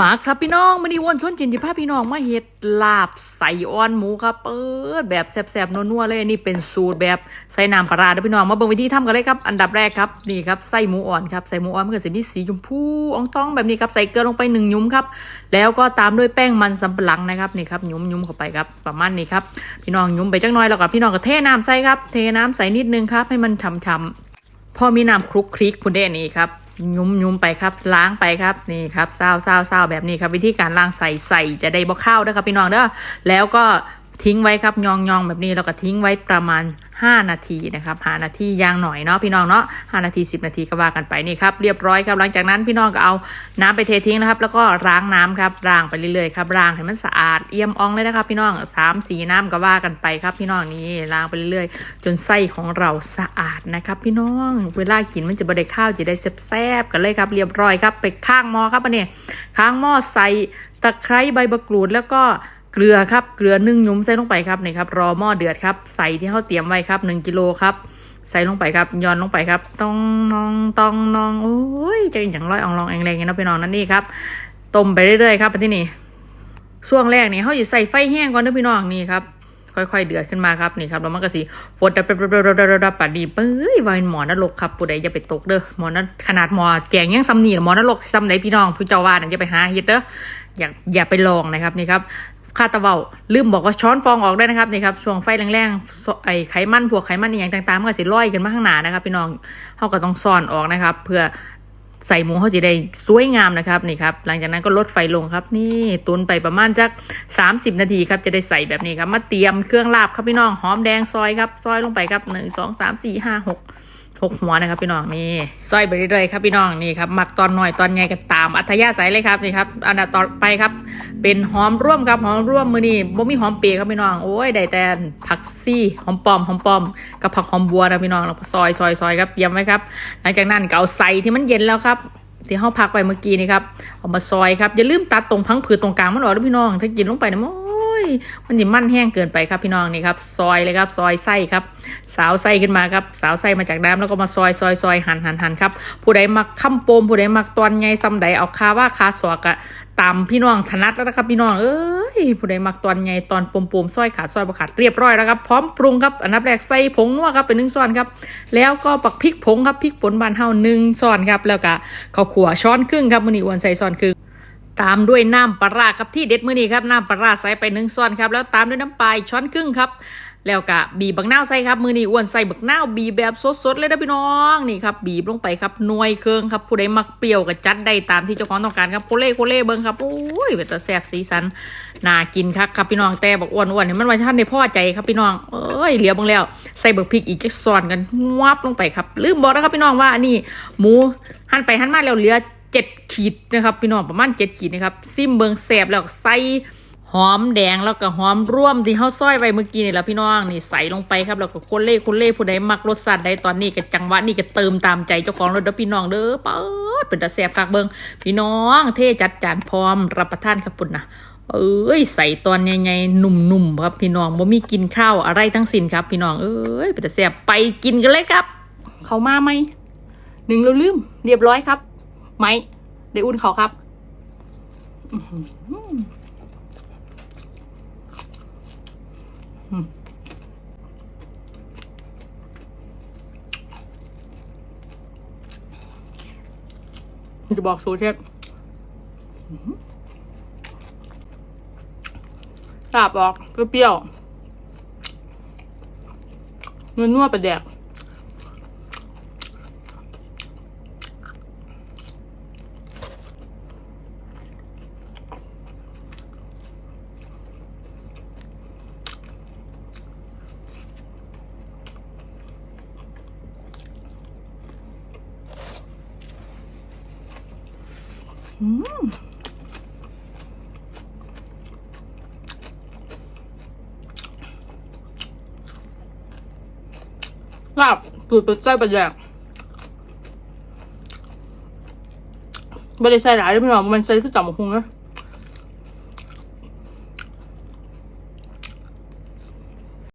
มาครับพี่น้องมื้อนี้วนชนจินจิพาพี่น้องมาเฮ็ดลาบใส่อ่อนหมูครับเปิดแบบแซ่บๆนัวๆเลยนี่เป็นสูตรแบบใส่น้ำปลาร้าเด้อพี่น้องมาเบิ่งวิธีทำกันเลยครับอันดับแรกครับนี่ครับใส่หมูอ่อนครับใส่หมูอ่อนมันก็สิมีสีชมพูอ่องต้องแบบนี้ครับใส่เกลือลงไปหนึ่งหยุ้มครับแล้วก็ตามด้วยแป้งมันสำปะหลังนะครับนี่ครับหยุ้มๆเข้าไปครับประมาณนี้ครับพี่น้องหยุ้มไปจักหน่อยแล้วก็พี่น้องก็เทน้ำใส่ครับเทน้ำใส่นิดนึงครับให้มันฉ่ำๆพอมีน้ำคลุกคลิกคุณได้นนี้ครับ ยุ้มยุ้มไปครับ ล้างไปครับนี่ครับเศร้าเศร้าเศร้าแบบนี้ครับ วิธีการล้างใส่ใส่จะได้บ่เข้าวเด้ครับพี่น้องเด้อแล้วก็ ทิ้งไว้ครับยองยองแบบนี้แล้วก็ทิ้งไว้ประมาณ 5 นาทีนะครับ5นาทียางหน่อยเนาะพี่น้องเนาะ5นาที 10 นาทีก็ว่ากันไปนี่ครับเรียบร้อยครับหลังจากนั้นพี่น้องก็เอาน้ำไปเททิ้งนะครับ แล้วก็ล้างน้ำครับล้างไปเรื่อยๆครับล้างให้มันสะอาดเอี่ยมอ่องเลยนะครับ พี่น้องสามสีน้ำก็ว่ากันไปครับ พี่น้องนี่ล้างไปเรื่อยๆ จนไส้ของเราสะอาดนะครับ พี่น้องเวลากินมันจะบได้ข้าวจะได้แซ่บๆกันเลยครับ เรียบร้อยครับไปข้างหม้อครับอันนี้ข้างหม้อใส่ตะไคร้ใบมะกรูดแล้วก็ เกลือครับ เกลือนึ่งยุ้มใส่ลงไปครับนี่ครับรอหม้อเดือดครับ ใส่ที่เขาเตรียมไว้ครับ1กิโลครับใส่ลงไปครับย้อนลงไปครับต้องนองต้องนองโอ้ยจะอย่างร้อยอองลองแองแรงอย่างนี้นะพี่น้องนั่นนี่ครับต้มไปเรื่อยๆครับที่นี่ช่วงแรกนี่เขาจะใส่ไฟแห้งก่อนนะพี่น้องนี่ครับค่อยๆเดือดขึ้นมาครับนี่ครับแล้วมันก็สีฝนดับดับดับดับดับดับปัดดีเป้ยวายหมอนรกครับผู้ใดอย่าไปตกเด้อหมอนั้นขนาดหมอแกงยังซ้ำนี่หมอนรกซ้ำไหนพี่น้องผู้เจ้าว่านั่นอย่าไปหาเฮ็ดเด้ออย่าอย่าไปลองนะครับนี่ครับ คาตะเวาลืมบอกว่าช้อนฟองออกได้นะครับนี่ครับช่วงไฟแรงๆไอไขมันพวกไขมันอย่างต่างๆมันก็สิลอยขึ้นมาข้างหน้านะครับ พี่น้องเขาก็ต้องซ่อนออกนะครับ เพื่อใส่หมูเขาจะได้สวยงามนะครับนี่ครับหลังจากนั้นก็ลดไฟลงครับ นี่ตุนไปประมาณจัก 30 นาทีครับจะได้ใส่แบบนี้ครับ มาเตรียมเครื่องลาบครับพี่น้องหอมแดงซอยครับ ซอยลงไปครับหนึ่งสองสามสี่ห้าหก หกหัวนะครับพี่น้องนี่ซอยไปเรื่อยๆครับพี่น้องนี่ครับหมักตอนหน่อยตอนไงก็ตามอัธยาศัยเลยครับนี่ครับอันดับต่อไปครับ เป็นหอมร่วมครับหอมร่วมมือนี่บ่มีหอมเปียกครับพี่น้องโอ้ยได้แต่ผักซี่หอมปอมหอมปอมกับผักหอมบัวนะพี่น้องแล้วก็ซอยซอยซอยครับเตรียมไว้ครับ หลังจากนั้นก็เอาใส่ที่มันเย็นแล้วครับที่เขาพักไปเมื่อกี้นี่ครับเอามาซอยครับอย่าลืมตัดตรงพังผืดตรงกลางมันออกด้วยพี่น้อง ถ้ากินลงไปนี่ยโอ ยมันจะมั่นแห้งเกินไปครับพี่น้องนี่ครับซอยเลยครับซอยไส้ครับ สาวไส้ขึ้นมาครับสาวไส้มาจากน้ำแล้วก็มาซอยซอยซอยหั่นหั่นหั่นครับผู้ใดมักข้าโปมผู้ใดมักตอนไงซ้ำใดเอาคาว่าคาสอกะตามพี่น้องถนัดแล้วนะครับพี่น้องเอ้ยผู้ใดมักตอนไงตอนปมปมๆซอยขาซอยบะขาดเรียบร้อยแล้วครับพร้อมปรุงครับอันดับแรกใส่ผงนัวครับเป็นหนึ่งช้อนครับ แล้วก็ปักพริกผงครับพริกป่นบานเฮาหนึ่งช้อนครับแล้วก็ข้าวขัวช้อนครึ่งครับมือนี้อ้วนใส่ช้อนครึ่ง ตามด้วยน้ำปลาร้าครับที่เด็ดมื้อนี้ครับน้ำปลาร้าใส่ไปหนึ่งช้อนครับแล้วตามด้วยน้ำปลาช้อนครึ่งครับแล้วก็บีบบักนาวใส่ครับมือนี้อ้วนใส่บักนาวบีบแบบสดๆเลยนะพี่น้องนี่ครับบีบลงไปครับนวยเครื่องครับผู้ใดมักเปรี้ยวก็จัดได้ตามที่เจ้าของต้องการครับโคเล่โคเล่เบิ่งครับโอ้ยเป็นตาแซ่บสีสันน่ากินครับครับพี่น้องแต่บอกอ้วนๆเนี่ยมันไว้ท่านในพ่อใจครับพี่น้องเอ้ยเหลียวบิ่งแล้วใส่บักพริกอีกจักซ้อนกันวับลงไปครับลืมบอกนะครับพี่น้องว่านนี้หมูหั่นไปหั่นมาแล้วเหลือ จ็ดขีดนะครับพี่น้องประมาณเจ็ดขีดนะครับซิมเบิงแสบแล้วก็ใส่หอมแดงแล้วก็หอมร่วมที่เขาซอยไว้เมื่อกี้นี่แหละพี่น้องนี่ใส่ลงไปครับแล้วก็คนเล่คนเล่ผู้ใดมักรสชาติใดตอนนี้ก็จังหวะนี่ก็เติมตามใจเจ้าของรถเด้อพี่น้องเด้อเปิดเป็นตาแสบคักเบิงพี่น้องเทจัดจานพร้อมรับประทานครับปุ่นนะเอ้ยใส่ตอนใหญ่ๆหนุ่มๆครับพี่น้องบ่มีกินข้าวอะไรทั้งสิ้นครับ พี่น้องเอ้ยเป็นตาแสบไปกินกันเลยครับ เขามาไหมหนึ่งเราลืมเรียบร้อยครับ ไหมได้อุ่นเขาครับจะบอกสูตรเชฟอื้อหือลาบออกเปรี้ยวเนื้อนัวประแดก ลาบสูตรเป็นไส้ปลาแยกไม่ได้ใส่หลายเลยพี่น้องมันใส่ที่จับหมูพุงนะ